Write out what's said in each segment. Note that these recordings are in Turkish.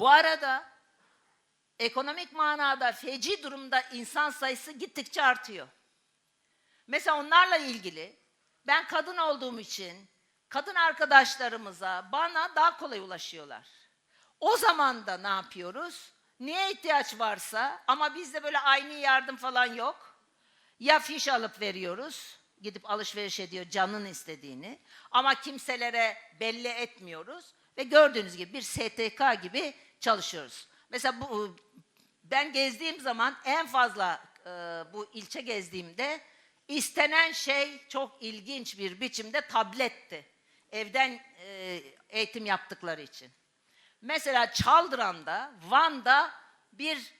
Bu arada ekonomik manada feci durumda insan sayısı gittikçe artıyor. Mesela onlarla ilgili ben kadın olduğum için kadın arkadaşlarımıza bana daha kolay ulaşıyorlar. O zaman da ne yapıyoruz? Niye ihtiyaç varsa ama bizde böyle aynı yardım falan yok. Ya fiş alıp veriyoruz, gidip alışveriş ediyor canın istediğini ama kimselere belli etmiyoruz ve gördüğünüz gibi bir STK gibi çalışıyoruz. Mesela bu ben gezdiğim zaman en fazla e, bu ilçe gezdiğimde istenen şey çok ilginç bir biçimde tabletti. Evden e, eğitim yaptıkları için. Mesela Çaldıran'da, Van'da bir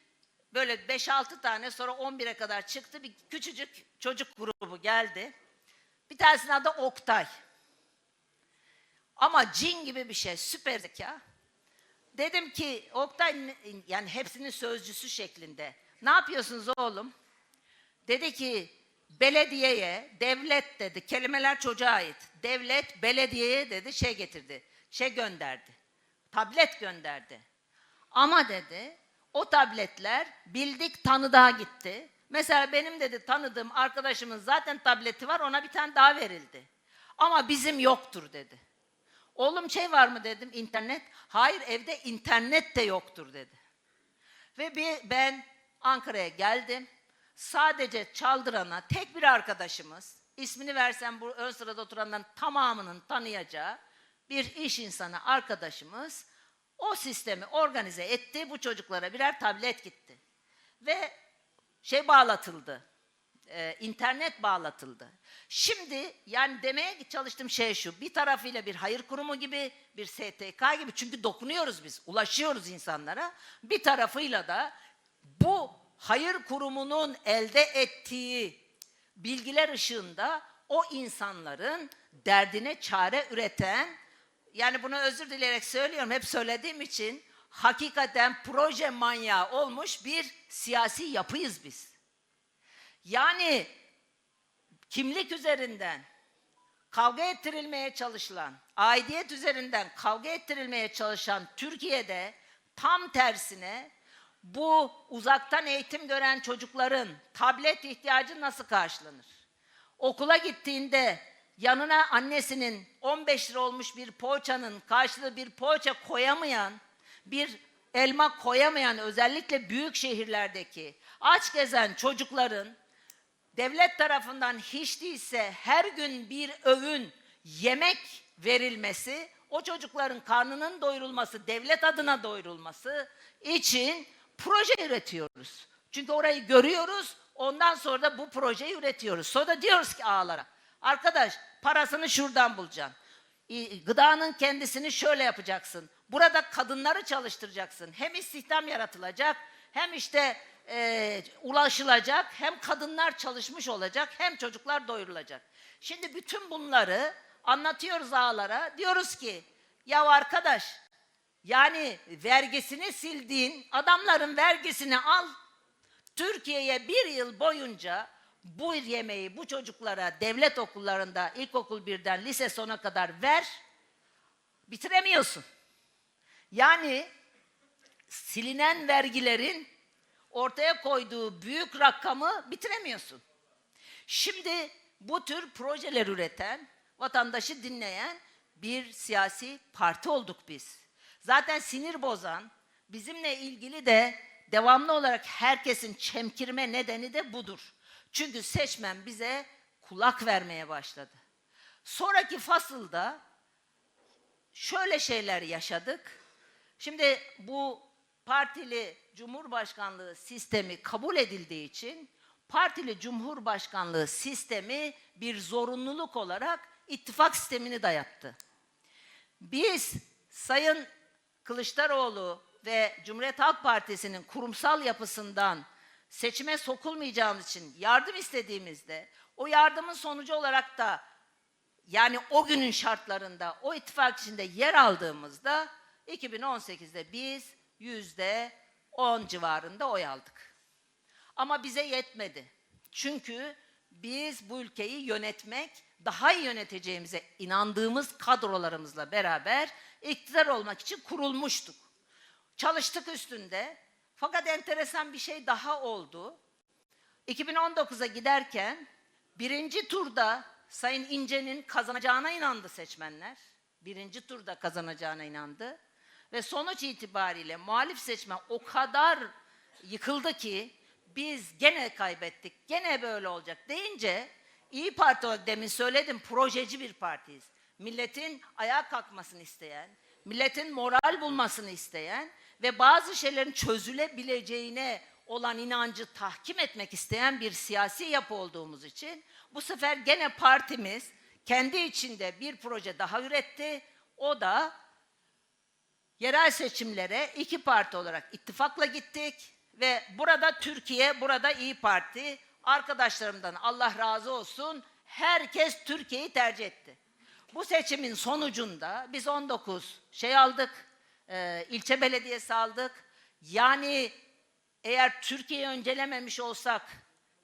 böyle 5-6 tane sonra 11'e kadar çıktı bir küçücük çocuk grubu geldi. Bir tanesinin adı Oktay. Ama cin gibi bir şey, süper zeka. Dedim ki Oktay yani hepsinin sözcüsü şeklinde. Ne yapıyorsunuz oğlum? Dedi ki belediyeye, devlet dedi. Kelimeler çocuğa ait. Devlet belediyeye dedi şey getirdi. Şey gönderdi. Tablet gönderdi. Ama dedi o tabletler bildik tanıdığa gitti. Mesela benim dedi tanıdığım arkadaşımın zaten tableti var ona bir tane daha verildi. Ama bizim yoktur dedi. Oğlum şey var mı dedim internet. Hayır evde internet de yoktur dedi. Ve bir, ben Ankara'ya geldim. Sadece Çaldıran'a tek bir arkadaşımız, ismini versem bu ön sırada oturanların tamamının tanıyacağı bir iş insanı arkadaşımız o sistemi organize etti. Bu çocuklara birer tablet gitti. Ve şey bağlatıldı. E, internet bağlatıldı. Şimdi yani demeye çalıştığım şey şu. Bir tarafıyla bir hayır kurumu gibi, bir STK gibi çünkü dokunuyoruz biz, ulaşıyoruz insanlara. Bir tarafıyla da bu hayır kurumunun elde ettiği bilgiler ışığında o insanların derdine çare üreten yani bunu özür dileyerek söylüyorum hep söylediğim için hakikaten proje manyağı olmuş bir siyasi yapıyız biz. Yani kimlik üzerinden kavga ettirilmeye çalışılan, aidiyet üzerinden kavga ettirilmeye çalışan Türkiye'de tam tersine bu uzaktan eğitim gören çocukların tablet ihtiyacı nasıl karşılanır? Okula gittiğinde yanına annesinin 15 lira olmuş bir poğaçanın karşılığı bir poğaça koyamayan, bir elma koyamayan özellikle büyük şehirlerdeki aç gezen çocukların devlet tarafından hiç değilse her gün bir öğün yemek verilmesi, o çocukların karnının doyurulması, devlet adına doyurulması için proje üretiyoruz. Çünkü orayı görüyoruz, ondan sonra da bu projeyi üretiyoruz. Sonra da diyoruz ki ağalara, arkadaş parasını şuradan bulacaksın. Gıdanın kendisini şöyle yapacaksın. Burada kadınları çalıştıracaksın. Hem istihdam yaratılacak, hem işte e, ulaşılacak, hem kadınlar çalışmış olacak, hem çocuklar doyurulacak. Şimdi bütün bunları anlatıyoruz ağalara. Diyoruz ki, ya arkadaş, yani vergisini sildiğin adamların vergisini al, Türkiye'ye bir yıl boyunca bu yemeği bu çocuklara devlet okullarında ilkokul birden lise sona kadar ver, bitiremiyorsun. Yani silinen vergilerin ortaya koyduğu büyük rakamı bitiremiyorsun. Şimdi bu tür projeler üreten, vatandaşı dinleyen bir siyasi parti olduk biz. Zaten sinir bozan, bizimle ilgili de devamlı olarak herkesin çemkirme nedeni de budur. Çünkü seçmen bize kulak vermeye başladı. Sonraki fasılda şöyle şeyler yaşadık. Şimdi bu partili cumhurbaşkanlığı sistemi kabul edildiği için partili cumhurbaşkanlığı sistemi bir zorunluluk olarak ittifak sistemini dayattı. Biz Sayın Kılıçdaroğlu ve Cumhuriyet Halk Partisi'nin kurumsal yapısından seçime sokulmayacağımız için yardım istediğimizde o yardımın sonucu olarak da yani o günün şartlarında o ittifak içinde yer aldığımızda 2018'de biz yüzde 10 civarında oy aldık. Ama bize yetmedi. Çünkü biz bu ülkeyi yönetmek, daha iyi yöneteceğimize inandığımız kadrolarımızla beraber iktidar olmak için kurulmuştuk. Çalıştık üstünde. Fakat enteresan bir şey daha oldu. 2019'a giderken birinci turda Sayın İnce'nin kazanacağına inandı seçmenler. Birinci turda kazanacağına inandı. Ve sonuç itibariyle muhalif seçmen o kadar yıkıldı ki biz gene kaybettik, gene böyle olacak deyince İyi Parti olarak demin söyledim projeci bir partiyiz. Milletin ayağa kalkmasını isteyen, milletin moral bulmasını isteyen ve bazı şeylerin çözülebileceğine olan inancı tahkim etmek isteyen bir siyasi yapı olduğumuz için bu sefer gene partimiz kendi içinde bir proje daha üretti. O da yerel seçimlere iki parti olarak ittifakla gittik ve burada Türkiye, burada İyi Parti arkadaşlarımdan Allah razı olsun herkes Türkiye'yi tercih etti. Bu seçimin sonucunda biz 19 şey aldık, e, ilçe belediyesi aldık. Yani eğer Türkiye'yi öncelememiş olsak,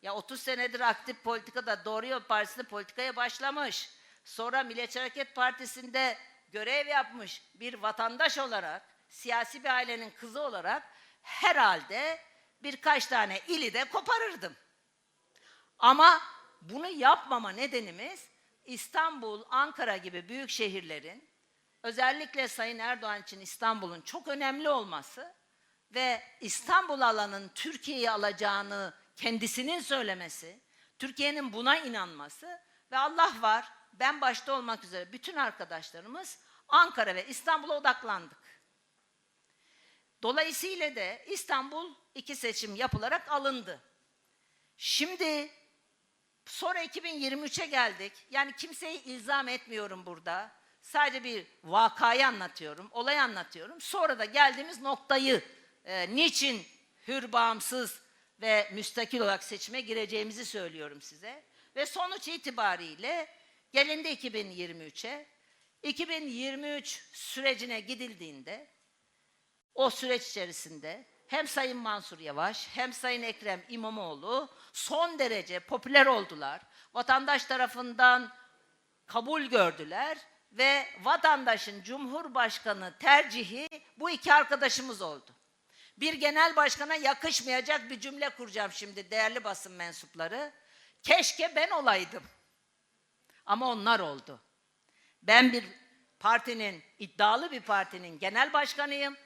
ya 30 senedir aktif politikada Doğru Yol Partisi'nde politikaya başlamış, sonra Milliyetçi Hareket Partisi'nde görev yapmış bir vatandaş olarak, siyasi bir ailenin kızı olarak herhalde birkaç tane ili de koparırdım. Ama bunu yapmama nedenimiz İstanbul, Ankara gibi büyük şehirlerin özellikle Sayın Erdoğan için İstanbul'un çok önemli olması ve İstanbul alanın Türkiye'yi alacağını kendisinin söylemesi, Türkiye'nin buna inanması ve Allah var ben başta olmak üzere bütün arkadaşlarımız Ankara ve İstanbul'a odaklandık. Dolayısıyla da İstanbul iki seçim yapılarak alındı. Şimdi sonra 2023'e geldik. Yani kimseyi ilzam etmiyorum burada. Sadece bir vakayı anlatıyorum, olayı anlatıyorum. Sonra da geldiğimiz noktayı e, niçin hür, bağımsız ve müstakil olarak seçime gireceğimizi söylüyorum size. Ve sonuç itibariyle gelindi 2023'e. 2023 sürecine gidildiğinde o süreç içerisinde hem Sayın Mansur Yavaş hem Sayın Ekrem İmamoğlu son derece popüler oldular. Vatandaş tarafından kabul gördüler ve vatandaşın Cumhurbaşkanı tercihi bu iki arkadaşımız oldu. Bir genel başkana yakışmayacak bir cümle kuracağım şimdi değerli basın mensupları. Keşke ben olaydım. Ama onlar oldu. Ben bir partinin, iddialı bir partinin genel başkanıyım.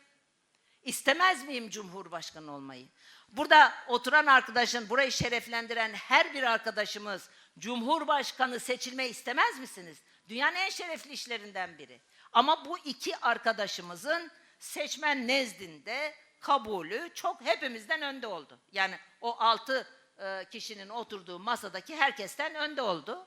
İstemez miyim Cumhurbaşkanı olmayı? Burada oturan arkadaşın, burayı şereflendiren her bir arkadaşımız Cumhurbaşkanı seçilmeyi istemez misiniz? Dünyanın en şerefli işlerinden biri. Ama bu iki arkadaşımızın seçmen nezdinde kabulü çok hepimizden önde oldu. Yani o altı e, kişinin oturduğu masadaki herkesten önde oldu.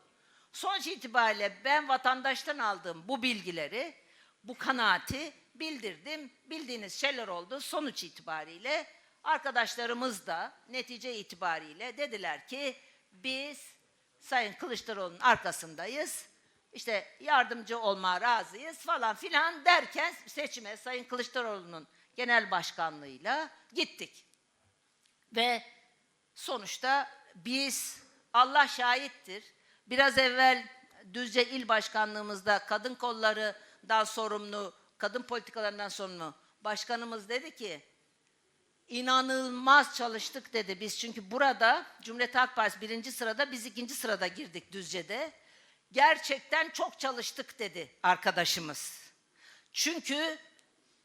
Sonuç itibariyle ben vatandaştan aldığım bu bilgileri, bu kanaati bildirdim. Bildiğiniz şeyler oldu. Sonuç itibariyle arkadaşlarımız da netice itibariyle dediler ki biz Sayın Kılıçdaroğlu'nun arkasındayız. İşte yardımcı olmaya razıyız falan filan derken seçime Sayın Kılıçdaroğlu'nun genel başkanlığıyla gittik. Ve sonuçta biz Allah şahittir. Biraz evvel Düzce İl Başkanlığımızda kadın kollarından sorumlu, kadın politikalarından sorumlu başkanımız dedi ki inanılmaz çalıştık dedi biz çünkü burada Cumhuriyet Halk Partisi birinci sırada biz ikinci sırada girdik Düzce'de. Gerçekten çok çalıştık dedi arkadaşımız. Çünkü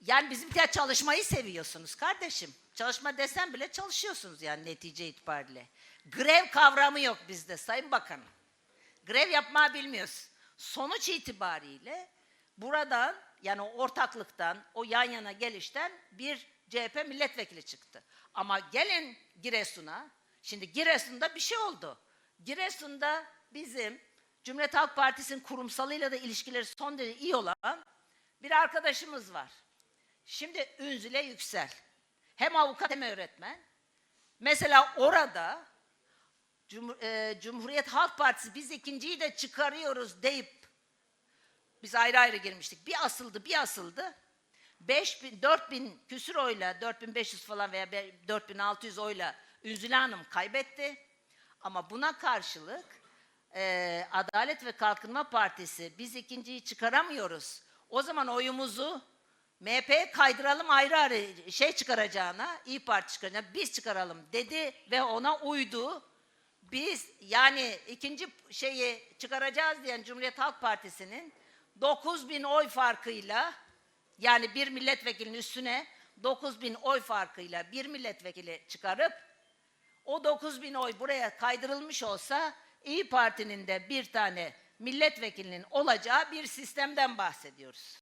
yani bizimkiler çalışmayı seviyorsunuz kardeşim. Çalışma desem bile çalışıyorsunuz yani netice itibariyle. Grev kavramı yok bizde Sayın Bakanım. Grev yapmayı bilmiyoruz. Sonuç itibariyle buradan yani o ortaklıktan, o yan yana gelişten bir CHP milletvekili çıktı. Ama gelin Giresun'a, şimdi Giresun'da bir şey oldu. Giresun'da bizim Cumhuriyet Halk Partisi'nin kurumsalıyla da ilişkileri son derece iyi olan bir arkadaşımız var. Şimdi Ünzüle Yüksel. Hem avukat hem öğretmen. Mesela orada Cumhur- e, Cumhuriyet Halk Partisi biz ikinciyi de çıkarıyoruz deyip biz ayrı ayrı girmiştik. Bir asıldı, bir asıldı. 5 bin, 4 bin küsür oyla, 4500 falan veya be- 4600 oyla Ünzüle Hanım kaybetti. Ama buna karşılık e, Adalet ve Kalkınma Partisi biz ikinciyi çıkaramıyoruz. O zaman oyumuzu MHP'ye kaydıralım ayrı ayrı şey çıkaracağına, İyi Parti çıkaracağına biz çıkaralım dedi ve ona uydu. Biz yani ikinci şeyi çıkaracağız diyen Cumhuriyet Halk Partisi'nin 9 bin oy farkıyla yani bir milletvekilinin üstüne 9 bin oy farkıyla bir milletvekili çıkarıp o 9 bin oy buraya kaydırılmış olsa İyi Parti'nin de bir tane milletvekilinin olacağı bir sistemden bahsediyoruz.